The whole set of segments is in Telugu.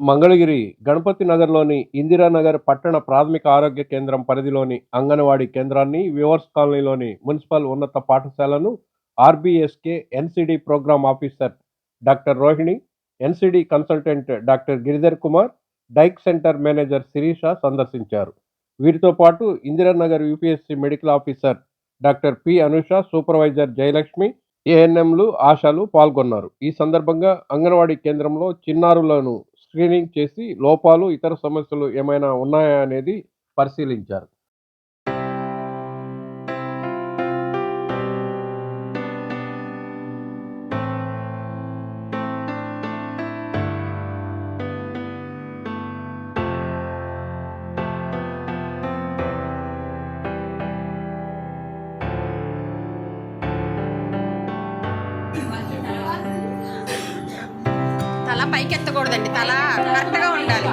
మంగళగిరి గణపతి నగర్లోని ఇందిరానగర్ పట్టణ ప్రాథమిక ఆరోగ్య కేంద్రం పరిధిలోని అంగన్వాడీ కేంద్రాన్ని వ్యూవర్స్ కాలనీలోని మున్సిపల్ ఉన్నత పాఠశాలను RBSK NCD programme officer doctor Rohini NCD consultant doctor Giridhar Kumar DEIC centre manager Sirisha సందర్శించారు. వీరితో పాటు Indiranagar UPSC medical officer doctor P Anusha supervisor Jayalakshmi ఏఎన్ఎంలు ఆశాలు పాల్గొన్నారు. ఈ సందర్భంగా అంగన్వాడీ కేంద్రంలో చిన్నారులను స్క్రీనింగ్ చేసి లోపాలు ఇతర సమస్యలు ఏమైనా ఉన్నాయా అనేది పరిశీలించారు. పైకి ఎత్తకూడదండి తల కరెక్ట్గా ఉండాలి.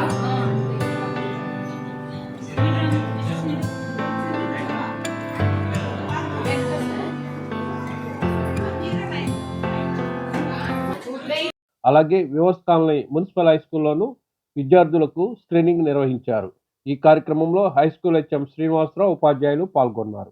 అలాగే వ్యూవర్స్ కాలనీ మున్సిపల్ హై స్కూల్లోనూ విద్యార్థులకు స్క్రీనింగ్ నిర్వహించారు. ఈ కార్యక్రమంలో హై స్కూల్ హెచ్ఎం శ్రీనివాసరావు ఉపాధ్యాయులు పాల్గొన్నారు.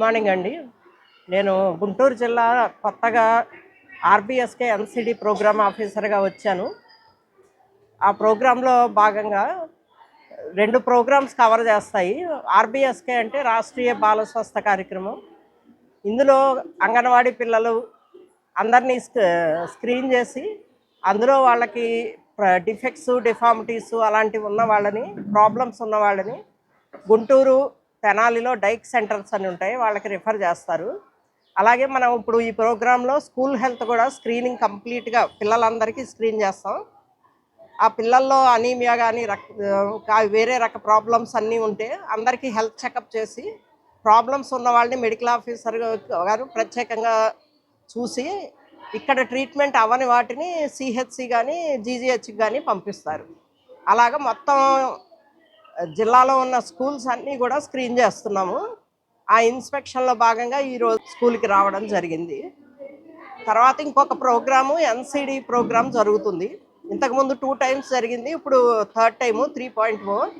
గుడ్ మార్నింగ్ అండి. నేను గుంటూరు జిల్లా కొత్తగా ఆర్బిఎస్కే ఎన్సిడి ప్రోగ్రామ్ ఆఫీసర్గా వచ్చాను. ఆ ప్రోగ్రాంలో భాగంగా రెండు ప్రోగ్రామ్స్ కవర్ చేస్తాయి. ఆర్బిఎస్కే అంటే రాష్ట్రీయ బాల స్వస్థ కార్యక్రమం. ఇందులో అంగన్వాడీ పిల్లలు అందరినీ స్క్రీన్ చేసి అందులో వాళ్ళకి డిఫెక్ట్స్ డిఫార్మిటీస్ అలాంటివి ఉన్న వాళ్ళని ప్రాబ్లమ్స్ ఉన్న వాళ్ళని గుంటూరు తెనాలిలో డైక్ సెంటర్స్ అని ఉంటాయి వాళ్ళకి రిఫర్ చేస్తారు. అలాగే మనం ఇప్పుడు ఈ ప్రోగ్రాంలో స్కూల్ హెల్త్ కూడా స్క్రీనింగ్ కంప్లీట్గా పిల్లలందరికీ స్క్రీన్ చేస్తాం. ఆ పిల్లల్లో అనీమియా కానీ రక్ వేరే రక ప్రాబ్లమ్స్ అన్నీ ఉంటే అందరికీ హెల్త్ చెకప్ చేసి ప్రాబ్లమ్స్ ఉన్న వాళ్ళని మెడికల్ ఆఫీసర్ గారు ప్రత్యేకంగా చూసి ఇక్కడ ట్రీట్మెంట్ అవ్వని వాటిని సిహెచ్సి కానీ జీజీహెచ్కి కానీ పంపిస్తారు. అలాగ మొత్తం జిల్లాలో ఉన్న స్కూల్స్ అన్నీ కూడా స్క్రీన్ చేస్తున్నాము. ఆ ఇన్స్పెక్షన్లో భాగంగా ఈరోజు స్కూల్కి రావడం జరిగింది. తర్వాత ఇంకొక ప్రోగ్రాము ఎన్సిడి ప్రోగ్రామ్ జరుగుతుంది. ఇంతకుముందు టూ టైమ్స్ జరిగింది ఇప్పుడు third time three point four.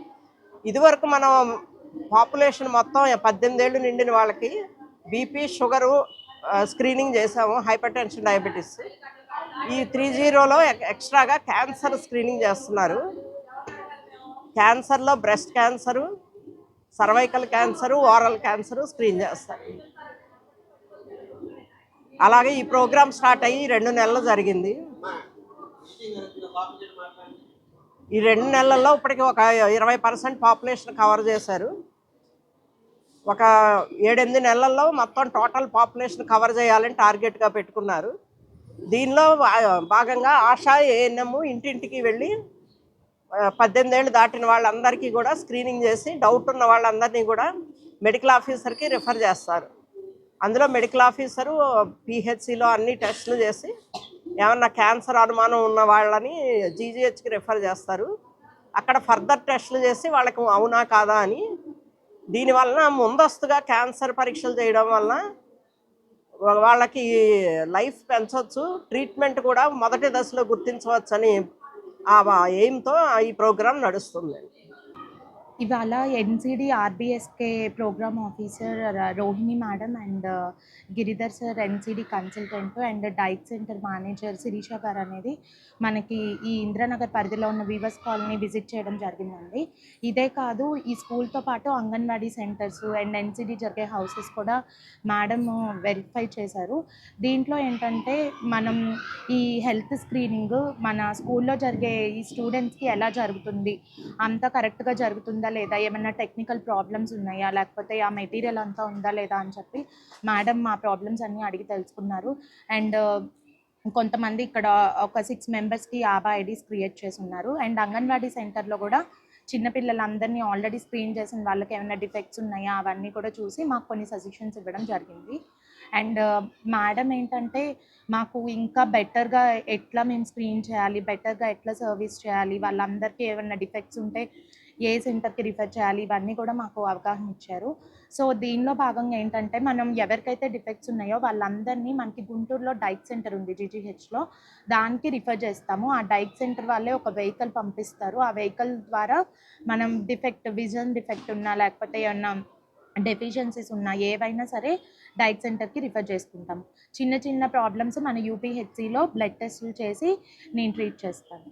ఇదివరకు మనం పాపులేషన్ మొత్తం పద్దెనిమిది ఏళ్ళు నిండిన వాళ్ళకి బీపీ షుగరు స్క్రీనింగ్ చేసాము హైపర్ టెన్షన్ డయాబెటీస్. ఈ త్రీ జీరోలో ఎక్స్ట్రాగా క్యాన్సర్ స్క్రీనింగ్ చేస్తున్నారు. క్యాన్సర్లో breast cancer cervical cancer oral cancer screen చేస్తారు. అలాగే ఈ ప్రోగ్రామ్ స్టార్ట్ అయ్యి రెండు నెలలు జరిగింది. ఈ రెండు నెలల్లో ఇప్పటికి ఒక ఇరవై పర్సెంట్ పాపులేషన్ కవర్ చేశారు. ఒక ఏడెనిమిది నెలల్లో మొత్తం టోటల్ పాపులేషన్ కవర్ చేయాలని టార్గెట్గా పెట్టుకున్నారు. దీనిలో భాగంగా ఆశా ఏఎన్ఎం ఇంటింటికి వెళ్ళి పద్దెనిమిది ఏళ్ళు దాటిన వాళ్ళందరికీ కూడా స్క్రీనింగ్ చేసి డౌట్ ఉన్న వాళ్ళందరినీ కూడా మెడికల్ ఆఫీసర్కి రిఫర్ చేస్తారు. అందులో మెడికల్ ఆఫీసరు పిహెచ్సిలో అన్ని టెస్టులు చేసి ఏమన్నా క్యాన్సర్ అనుమానం ఉన్న వాళ్ళని జీజీహెచ్కి రిఫర్ చేస్తారు. అక్కడ ఫర్దర్ టెస్టులు చేసి వాళ్ళకి అవునా కాదా అని. దీనివలన ముందస్తుగా క్యాన్సర్ పరీక్షలు చేయడం వలన వాళ్ళకి లైఫ్ పెంచవచ్చు ట్రీట్మెంట్ కూడా మొదటి దశలో గుర్తించవచ్చు అని ఆ ఎయిమ్తో ఈ ప్రోగ్రాం నడుస్తుంది ఇవాళ NCD RBSK programme officer Rohini madam and Giridhar sir NCD consultant and diet centre manager Sirisha గారు అనేది మనకి ఈ ఇంద్రానగర్ పరిధిలో ఉన్న వీవర్స్ కాలనీ విజిట్ చేయడం జరిగిందండి. ఇదే కాదు ఈ స్కూల్తో పాటు అంగన్వాడీ సెంటర్స్ అండ్ ఎన్సిడి జరిగే హౌసెస్ కూడా మేడం వెరిఫై చేశారు. దీంట్లో ఏంటంటే మనం ఈ హెల్త్ స్క్రీనింగ్ మన స్కూల్లో జరిగే ఈ స్టూడెంట్స్కి ఎలా జరుగుతుంది అంతా కరెక్ట్గా జరుగుతుందా ఉందా లేదా ఏమైనా టెక్నికల్ ప్రాబ్లమ్స్ ఉన్నాయా? లేకపోతే ఆ మెటీరియల్ అంతా ఉందా లేదా అని చెప్పి మేడం మా ప్రాబ్లమ్స్ అన్నీ అడిగి తెలుసుకున్నారు. అండ్ uh, కొంతమంది ఇక్కడ ఒక సిక్స్ మెంబర్స్కి యాభై ఐడీస్ క్రియేట్ చేసి ఉన్నారు అండ్ అంగన్వాడీ సెంటర్లో కూడా చిన్నపిల్లలందరినీ ఆల్రెడీ స్క్రీన్ చేసిన వాళ్ళకి ఏమైనా డిఫెక్ట్స్ ఉన్నాయా? అవన్నీ కూడా చూసి మాకు కొన్ని సజెషన్స్ ఇవ్వడం జరిగింది. అండ్ మేడం uh, ఏంటంటే మాకు ఇంకా బెటర్గా ఎట్లా మేము స్క్రీన్ చేయాలి? బెటర్గా ఎట్లా సర్వీస్ చేయాలి? వాళ్ళందరికీ ఏమైనా డిఫెక్ట్స్ ఉంటే ఏ సెంటర్కి రిఫర్ చేయాలి? ఇవన్నీ కూడా మాకు అవగాహన ఇచ్చారు. సో దీనిలో భాగంగా ఏంటంటే మనం ఎవరికైతే డిఫెక్ట్స్ ఉన్నాయో వాళ్ళందరినీ మనకి గుంటూరులో డైక్ సెంటర్ ఉంది జీజీహెచ్లో. దానికి రిఫర్ చేస్తాము. ఆ డైక్ సెంటర్ వాళ్ళే ఒక వెహికల్ పంపిస్తారు. ఆ వెహికల్ ద్వారా మనం డిఫెక్ట్ విజన్ డిఫెక్ట్ ఉన్నా లేకపోతే ఏమన్నా డెఫిషియన్సీస్ ఉన్నా ఏవైనా సరే డైక్ సెంటర్కి రిఫర్ చేసుకుంటాం. చిన్న చిన్న ప్రాబ్లమ్స్ మన యూపీహెచ్సిలో బ్లడ్ టెస్టులు చేసి నేను ట్రీట్ చేస్తాను.